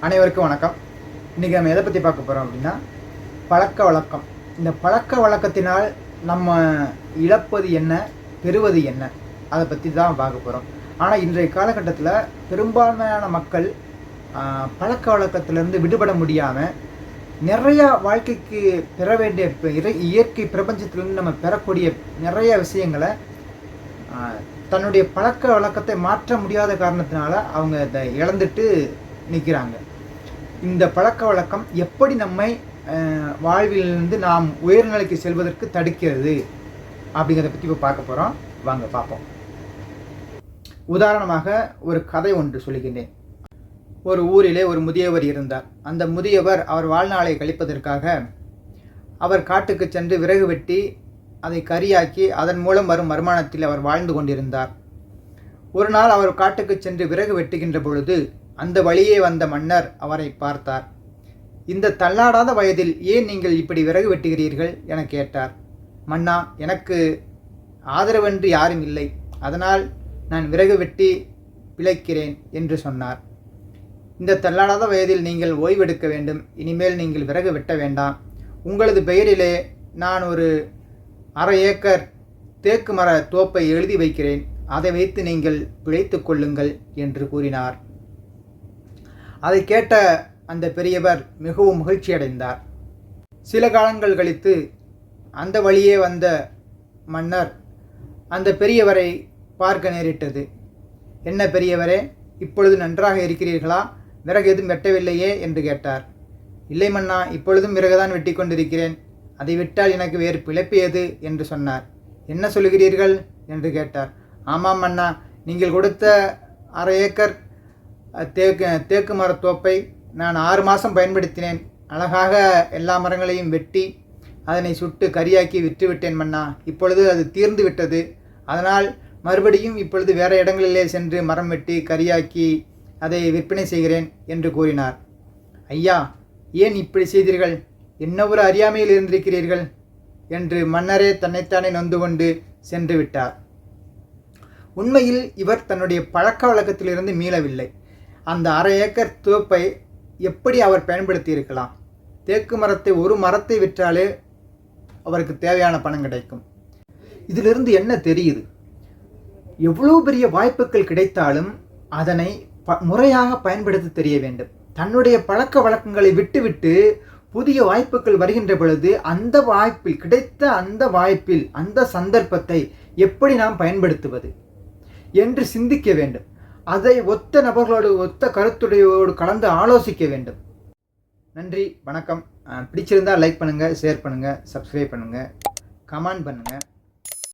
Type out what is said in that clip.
அனைவருக்கும் வணக்கம். இன்றைக்கி நம்ம எதை பற்றி பார்க்க போகிறோம் அப்படின்னா பழக்க வழக்கம். இந்த பழக்க வழக்கத்தினால் நம்ம இழப்பது என்ன பெறுவது என்ன அதை பற்றி தான் பார்க்க போகிறோம் ஆனால் இன்றைய காலகட்டத்தில் பெரும்பான்மையான மக்கள் பழக்க வழக்கத்திலேருந்து விடுபட முடியாமல் நிறையா வாழ்க்கைக்கு பெற வேண்டிய இறை- இயற்கை பிரபஞ்சத்திலிருந்து நம்ம பெறக்கூடிய நிறைய விஷயங்களை தன்னுடைய பழக்க வழக்கத்தை மாற்ற முடியாத காரணத்தினால அவங்க இதை இழந்துட்டு நிற்கிறாங்க. இந்த பழக்க வழக்கம் எப்படி நம்மை வாழ்விலிருந்து நாம் உயர்நிலைக்கு செல்வதற்கு தடுக்கிறது அப்படிங்கிறத பற்றி இப்போ பார்க்க போகிறோம் வாங்க பார்ப்போம். உதாரணமாக ஒரு கதை ஒன்று சொல்லுகின்றேன். ஒரு ஊரிலே ஒரு முதியவர் இருந்தார். அந்த முதியவர் அவர் வாழ்நாளை கழிப்பதற்காக அவர் காட்டுக்கு சென்று விறகு வெட்டி அதை கரியாக்கி அதன் மூலம் வரும் வருமானத்தில் அவர் வாழ்ந்து கொண்டிருந்தார். ஒரு நாள் அவர் காட்டுக்கு சென்று விறகு வெட்டுகின்ற பொழுது அந்த வழியே வந்த மன்னர் அவரை பார்த்தார். இந்த தள்ளாடாத வயதில் ஏன் நீங்கள் இப்படி விறகு வெட்டுகிறீர்கள்? என கேட்டார். மன்னா எனக்கு ஆதரவென்று யாரும் இல்லை. அதனால் நான் விறகு வெட்டி பிழைக்கிறேன் என்று சொன்னார். இந்த தள்ளாடாத வயதில் நீங்கள் ஓய்வெடுக்க வேண்டும். இனிமேல் நீங்கள் விறகு வெட்ட வேண்டாம். உங்களது பெயரிலே நான் ஒரு அரை ஏக்கர் தேக்கு மர தோப்பை எழுதி வைக்கிறேன். அதை வைத்து நீங்கள் பிழைத்து கொள்ளுங்கள் என்று கூறினார். அதை கேட்ட அந்த பெரியவர் மிகவும் மகிழ்ச்சி அடைந்தார் சில காலங்கள் கழித்து அந்த வழியே வந்த மன்னர் அந்த பெரியவரை பார்க்க நேரிட்டது. என்ன பெரியவரே இப்பொழுது நன்றாக இருக்கிறீர்களா? விறகு எதுவும் வெட்டவில்லையே? என்று கேட்டார். இல்லை மன்னா இப்பொழுதும் விறகுதான் வெட்டி கொண்டிருக்கிறேன். அதை விட்டால் எனக்கு வேறு பிழைப்பு எது? என்று சொன்னார். என்ன சொல்கிறீர்கள் என்று கேட்டார். ஆமாம் மன்னா நீங்கள் கொடுத்த அரை ஏக்கர் தேக்கு தேக்கு மரத்தோப்பை நான் ஆறு மாதம் பயன்படுத்தினேன். அழகாக எல்லா மரங்களையும் வெட்டி அதனை சுட்டு கரியாக்கி விற்றுவிட்டேன் மன்னா. இப்பொழுது அது தீர்ந்து விட்டது. அதனால் மறுபடியும் இப்பொழுது வேறு இடங்களிலே சென்று மரம் வெட்டி கரியாக்கி அதை விற்பனை செய்கிறேன் என்று கூறினார். ஐயா ஏன் இப்படி செய்தீர்கள்? என்ன ஒரு அறியாமையில் இருந்திருக்கிறீர்கள்? என்று மன்னரே தன்னைத்தானே நொந்து கொண்டு சென்று விட்டார். உண்மையில் இவர் தன்னுடைய பழக்க வழக்கத்திலிருந்து மீளவில்லை. அந்த அரை ஏக்கர் தோப்பை எப்படி அவர் பயன்படுத்தி இருக்கலாம் தேக்கு மரத்தை ஒரு மரத்தை விற்றாலே அவருக்கு தேவையான பணம் கிடைக்கும். இதிலிருந்து என்ன தெரியுது? எவ்வளோ பெரிய வாய்ப்புகள் கிடைத்தாலும் அதனை ப முறையாக பயன்படுத்த தெரிய வேண்டும். தன்னுடைய பழக்க வழக்கங்களை விட்டுவிட்டு புதிய வாய்ப்புகள் வருகின்ற பொழுது அந்த வாய்ப்பில் கிடைத்த அந்த வாய்ப்பில் அந்த சந்தர்ப்பத்தை எப்படி நாம் பயன்படுத்துவது என்று சிந்திக்க வேண்டும். அதை ஒத்த நபர்களோடு ஒத்த கருத்துடையோடு கலந்து ஆலோசிக்க வேண்டும். நன்றி வணக்கம். பிடிச்சிருந்தால் பிடிச்சிருந்தா லைக் பண்ணுங்கள் ஷேர் பண்ணுங்கள் சப்ஸ்கிரைப் பண்ணுங்கள் கமெண்ட் பண்ணுங்கள்